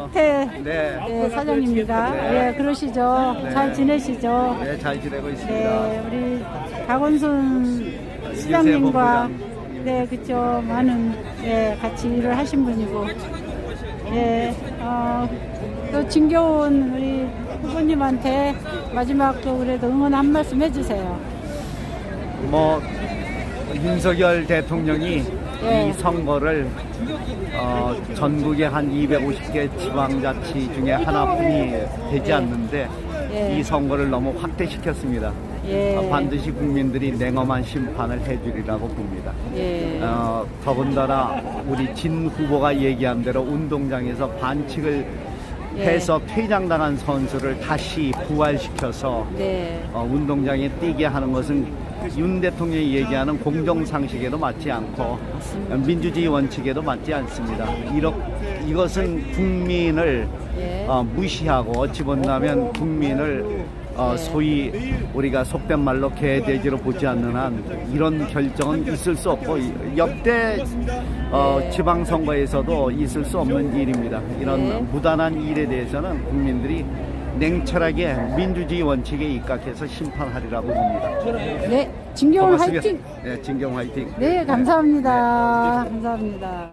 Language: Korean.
박태 네. 네, 사장님입니다. 네. 예, 그러시죠. 네. 잘 지내시죠? 네, 잘 지내고 있습니다. 네, 우리 박원순 시장님과 네, 그쵸 많은 예, 같이 일을 하신 분이고 예, 어, 또 진겨운 우리 후보님한테 마지막 또 그래도 응원 한 말씀 해주세요. 뭐 윤석열 대통령이 예. 이 선거를 어, 전국의 한 250개 지방자치 중에 하나뿐이 되지 예. 않는데 예. 이 선거를 너무 확대시켰습니다. 예. 어, 반드시 국민들이 냉엄한 심판을 해주리라고 봅니다. 예. 어, 더군다나 우리 진 후보가 얘기한 대로 운동장에서 반칙을 예. 해서 퇴장당한 선수를 다시 부활시켜서 네. 어, 운동장에 뛰게 하는 것은 윤 대통령이 얘기하는 공정상식에도 맞지 않고 민주주의 원칙에도 맞지 않습니다. 이렇, 이것은 국민을 예. 어, 무시하고 어찌 본다면 국민을 어, 네. 소위 우리가 속된 말로 개돼지로 보지 않는 한 이런 결정은 있을 수 없고 이- 역대 어, 네. 지방선거에서도 있을 수 없는 일입니다. 이런 네. 무단한 일에 대해서는 국민들이 냉철하게 민주주의 원칙에 입각해서 심판하리라고 봅니다. 네, 고맙습니다. 화이팅! 네, 진경 화이팅. 네, 감사합니다. 감사합니다.